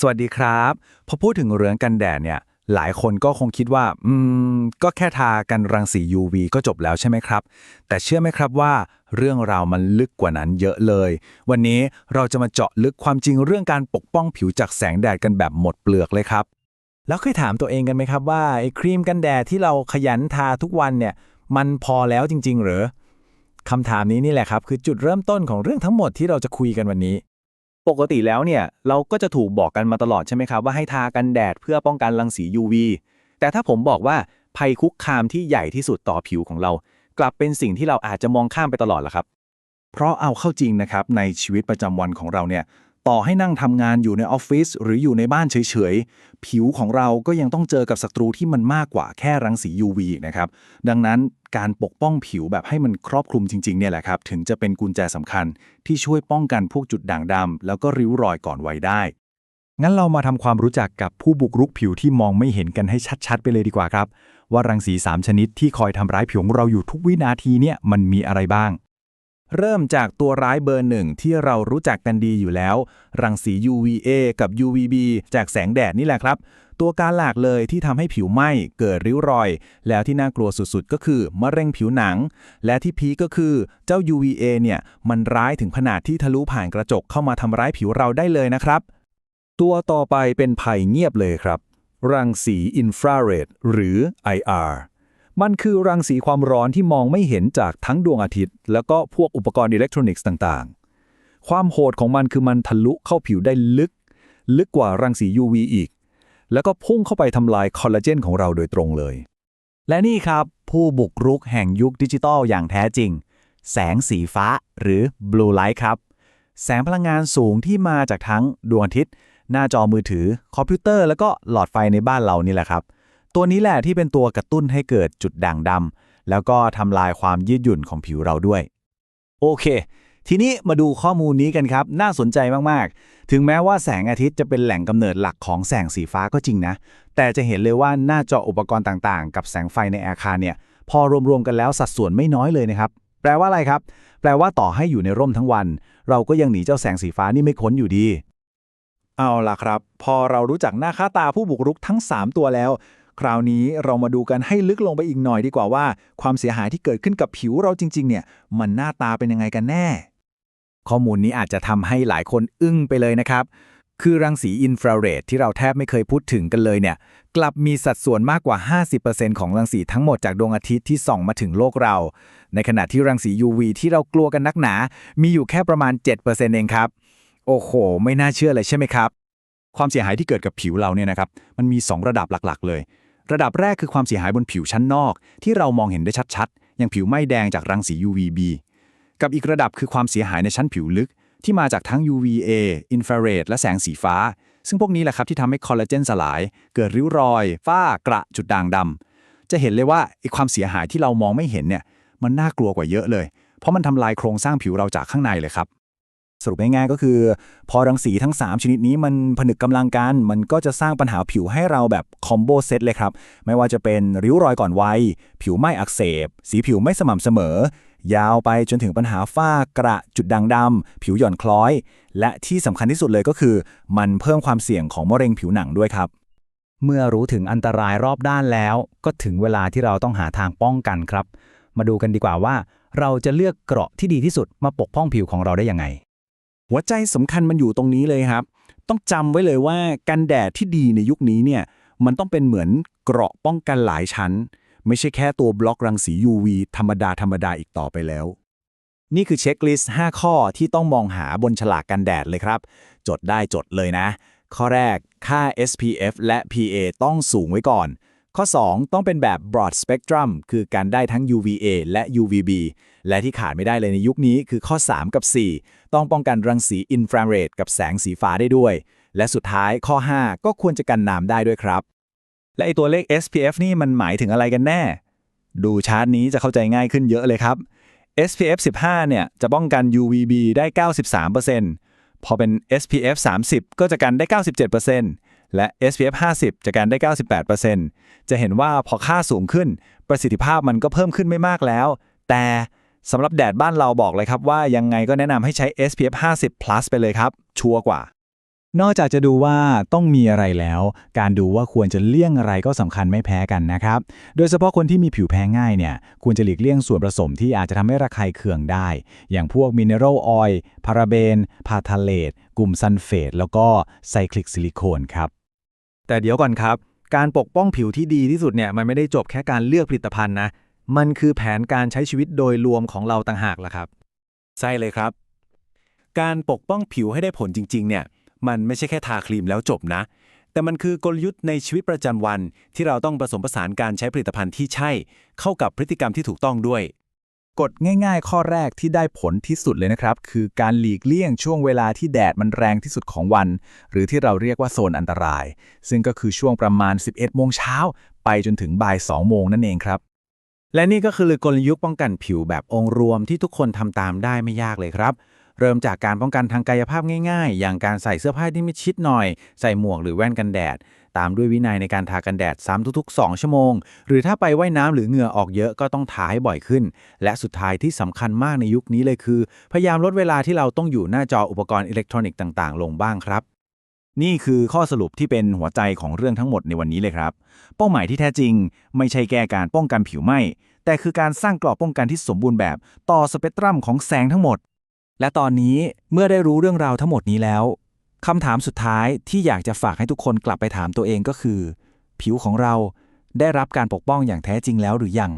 สวัสดีครับ พอพูดถึงเรื่องกันแดดเนี่ย หลายคนก็คงคิดว่า อืม ก็แค่ทากันรังสี UV ก็จบแล้วใช่ไหมครับ แต่เชื่อไหมครับว่า เรื่องราวมันลึกกว่านั้นเยอะเลย วันนี้เราจะมาเจาะลึกความจริงเรื่องการปกป้องผิวจากแสงแดดกันแบบหมดเปลือกเลยครับ แล้วเคยถามตัวเองกันไหมครับว่าไอ้ครีมกันแดดที่เราขยันทาทุกวันเนี่ย มันพอแล้วจริง ๆ หรือคำถามนี้นี่แหละครับ คือจุดเริ่มต้นของเรื่องทั้งหมดที่เราจะคุยกันวันนี้ ปกติแล้วเนี่ยเราก็จะถูกบอกกันมาตลอดใช่ไหมครับว่าให้ทากันแดดเพื่อป้องกันรังสี UV แต่ถ้าผมบอกว่าภัยคุกคามที่ใหญ่ที่สุดต่อผิวของเรา กลับเป็นสิ่งที่เราอาจจะมองข้ามไปตลอดล่ะครับ เพราะเอาเข้าจริงนะครับในชีวิตประจำวันของเราเนี่ย ต่อให้นั่งทำงานอยู่ในออฟฟิศหรืออยู่ในบ้านเฉยๆ ผิวของเราก็ยังต้องเจอกับศัตรูที่มันมากกว่าแค่รังสี UV นะครับ ดังนั้นการปกป้องผิวแบบให้มันครอบคลุมจริงๆเนี่ยแหละครับ ถึงจะเป็นกุญแจสำคัญที่ช่วยป้องกันพวกจุดด่างดำแล้วก็ริ้วรอยก่อนวัยได้ งั้นเรามาทำความรู้จักกับผู้บุกรุกผิวที่มองไม่เห็นกันให้ชัดๆ ไปเลยดีกว่าครับ ว่ารังสี 3 ชนิดที่คอยทำร้ายผิวของเราอยู่ทุกวินาทีเนี่ยมันมีอะไรบ้าง เริ่มจากตัวร้ายเบอร์หนึ่งที่เรารู้จักกันดีอยู่แล้ว รังสี UVA กับ UVB จากแสงแดดนี่แหละครับ ตัวการหลักเลยที่ทำให้ผิวไหม้เกิดริ้วรอย แล้วที่น่ากลัวสุดๆ ก็คือมะเร็งผิวหนัง และที่พีก็คือเจ้า UVA เนี่ยมันร้ายถึงขนาดที่ทะลุผ่านกระจกเข้ามาทำร้ายผิวเราได้เลยนะครับ ตัวต่อไปเป็นภัยเงียบเลยครับ รังสีอินฟราเรดหรือ IR มันคือรังสีความร้อนที่มองไม่เห็นจากทั้งดวงอาทิตย์ แล้วก็พวกอุปกรณ์อิเล็กทรอนิกส์ต่างๆ ความโหดของมันคือมันทะลุเข้าผิวได้ลึก ลึกกว่ารังสี UV อีก แล้วก็พุ่งเข้าไปทำลายคอลลาเจนของเราโดยตรงเลย และนี่ครับผู้บุกรุกแห่งยุคดิจิตอลอย่างแท้จริง แสงสีฟ้าหรือ blue light ครับ แสงพลังงานสูงที่มาจากทั้งดวงอาทิตย์ หน้าจอมือถือ คอมพิวเตอร์ แล้วก็หลอดไฟในบ้านเรานี่แหละครับ ตัวนี้แหละที่เป็นตัวกระตุ้นให้เกิดจุดด่างดำแล้วก็ทำลายความยืดหยุ่นของผิวเราด้วย โอเค ทีนี้มาดูข้อมูลนี้กันครับ น่าสนใจมาก ๆ ถึงแม้ว่าแสงอาทิตย์จะเป็นแหล่งกำเนิดหลักของแสงสีฟ้าก็จริงนะ แต่จะเห็นเลยว่าหน้าจออุปกรณ์ต่าง ๆ กับแสงไฟในอาคารเนี่ย พอรวม ๆ กันแล้วสัดส่วนไม่น้อยเลยนะครับ แปลว่าอะไรครับ แปลว่าต่อให้อยู่ในร่มทั้งวัน เราก็ยังหนีเจ้าแสงสีฟ้านี่ไม่พ้นอยู่ดี เอาล่ะครับ พอเรารู้จักหน้าค่าตาผู้บุกรุกทั้ง 3 ตัวแล้ว คราวนี้เรามาดูกันให้ลึกลงไปอีกหน่อยดีกว่าว่า ความเสียหายที่เกิดขึ้นกับผิวเราจริง ๆ เนี่ย มันหน้าตาเป็นยังไงกันแน่ ข้อมูลนี้อาจจะทำให้หลายคนอึ้งไปเลยนะครับ คือรังสีอินฟราเรดที่เราแทบไม่เคยพูดถึงกันเลยเนี่ย กลับมีสัดส่วนมากกว่า 50%ของรังสีทั้งหมดจากดวงอาทิตย์ที่ส่องมาถึงโลกเรา ในขณะที่รังสี UV ที่เรากลัวกันนักหนา มีอยู่แค่ประมาณ 7%เองครับ โอ้โห ไม่น่าเชื่อเลยใช่ไหมครับความเสียหายที่เกิดกับผิวเราเนี่ยนะครับ มันมี 2 ระดับหลัก ๆ เลย ระดับแรกคือความเสียหายบนผิวชั้นนอก ที่เรามองเห็นได้ชัดๆ อย่างผิวไหม้แดงจากรังสี UVB กับอีกระดับคือความเสียหายในชั้นผิวลึก ที่มาจากทั้ง UVA อินฟราเรดและแสงสีฟ้า ซึ่งพวกนี้แหละครับที่ทำให้คอลลาเจนสลาย เกิดริ้วรอย ฝ้ากระจุดด่างดำจะเห็นเลยว่าไอ้ความเสียหายที่เรามองไม่เห็นเนี่ยมันน่ากลัวกว่าเยอะเลย เพราะมันทำลายโครงสร้างผิวเราจากข้างในเลยครับ สรุปง่ายๆก็คือ พอรังสีทั้ง 3 ชนิดนี้มันผนึกกำลังกัน มันก็จะสร้างปัญหาผิวให้เราแบบคอมโบเซตเลยครับ ไม่ว่าจะเป็นริ้วรอยก่อนวัย ผิวไหม้อักเสบ สีผิวไม่สม่ำเสมอ ยาวไปจนถึงปัญหาฝ้ากระจุดด่างดำผิวหย่อนคล้อย และที่สำคัญที่สุดเลยก็คือ มันเพิ่มความเสี่ยงของมะเร็งผิวหนังด้วยครับเมื่อรู้ถึงอันตรายรอบด้านแล้ว ก็ถึงเวลาที่เราต้องหาทางป้องกันครับ มาดูกันดีกว่าว่า เราจะเลือกเกราะที่ดีที่สุดมาปกป้องผิวของเราได้ยังไง หัวใจสำคัญมันอยู่ตรงนี้เลยครับ ต้องจำไว้เลยว่ากันแดดที่ดีในยุคนี้เนี่ยมันต้องเป็นเหมือนเกราะป้องกันหลายชั้น ไม่ใช่แค่ตัวบล็อกรังสี UV ธรรมดาธรรมดาอีกต่อไปแล้ว นี่คือเช็คลิสต์ 5 ข้อที่ต้องมองหาบนฉลากกันแดดเลยครับ จดได้จดเลยนะ ข้อแรกค่า SPF และ PA ต้องสูงไว้ก่อน ข้อ 2 ต้องเป็นแบบ broad spectrum คือการได้ทั้ง UVA และ UVB และที่ขาดไม่ได้เลยในยุคนี้คือข้อ 3 กับ 4 ต้องป้องกันรังสีอินฟราเรดกับแสงสีฟ้าได้ด้วย และสุดท้ายข้อ 5 ก็ควรจะกันน้ำได้ด้วยครับ และไอตัวเลข SPF นี่มันหมายถึงอะไรกันแน่ ดูชาร์ตนี้จะเข้าใจง่ายขึ้นเยอะเลยครับ SPF 15 เนี่ยจะป้องกัน UVB ได้ 93%พอเป็น SPF 30 ก็จะกันได้ 97% และ SPF 50จะกันได้ 98%จะเห็นว่าพอค่าสูงขึ้น ประสิทธิภาพมันก็เพิ่มขึ้นไม่มากแล้ว แต่สำหรับแดดบ้านเราบอกเลยครับว่ายังไงก็แนะนำให้ใช้ SPF 50 plus ไปเลยครับ ชัวร์กว่า นอกจากจะดูว่าต้องมีอะไรแล้ว การดูว่าควรจะเลี่ยงอะไรก็สำคัญไม่แพ้กันนะครับ โดยเฉพาะคนที่มีผิวแพ้ง่ายเนี่ยควรจะหลีกเลี่ยงส่วนผสมที่อาจจะทำให้ระคายเคืองได้ อย่างพวกมินเนอรัลออยล์พาราเบน พาทาเลตกลุ่มซัลเฟตแล้วก็ไซคลิกซิลิโคนครับ แต่เดี๋ยวก่อนครับ การปกป้องผิวที่ดีที่สุดเนี่ยมันไม่ได้จบแค่การเลือกผลิตภัณฑ์นะ มันคือแผนการใช้ชีวิตโดยรวมของเราต่างหากล่ะครับ ใช่เลยครับ การปกป้องผิวให้ได้ผลจริง ๆ เนี่ย มันไม่ใช่แค่ทาครีมแล้วจบนะ แต่มันคือกลยุทธ์ในชีวิตประจำวันที่เราต้องผสมผสานการใช้ผลิตภัณฑ์ที่ใช่ เข้ากับพฤติกรรมที่ถูกต้องด้วย กฎง่ายๆ ข้อแรกที่ได้ผลที่สุดเลยนะครับ คือการหลีกเลี่ยงช่วงเวลาที่แดดมันแรงที่สุดของวัน หรือที่เราเรียกว่าโซนอันตราย ซึ่งก็คือช่วงประมาณ 11 โมงเช้า ไปจนถึงบ่าย 2 โมงนั่นเองครับ และนี่ก็คือกลยุทธ์ป้องกันผิวแบบองค์รวมที่ทุกคนทำตามได้ไม่ยากเลยครับ เริ่มจากการป้องกันทางกายภาพง่าย ๆ อย่างการใส่เสื้อผ้าที่มิดชิดหน่อย ใส่หมวกหรือแว่นกันแดด ตามด้วยวินัยในการทากันแดดซ้ำทุก ๆ 2 ชั่วโมง หรือถ้าไปว่ายน้ำหรือเหงื่อออกเยอะก็ต้องทาให้บ่อยขึ้น และสุดท้ายที่สำคัญมากในยุคนี้เลยคือ พยายามลดเวลาที่เราต้องอยู่หน้าจออุปกรณ์อิเล็กทรอนิกส์ต่างๆ ลงบ้างครับ นี่คือข้อสรุปที่เป็นหัวใจของเรื่องทั้งหมดในวันนี้เลยครับ เป้าหมายที่แท้จริง ไม่ใช่แก้การป้องกันผิวไหม้แต่คือการสร้างกรอบป้องกันที่สมบูรณ์แบบต่อสเปกตรัมของแสงทั้งหมด และตอนนี้เมื่อได้รู้เรื่องราวทั้งหมดนี้แล้ว คำถามสุดท้ายที่อยากจะฝากให้ทุกคนกลับไปถามตัวเองก็คือ ผิวของเราได้รับการปกป้องอย่างแท้จริงแล้วหรือยัง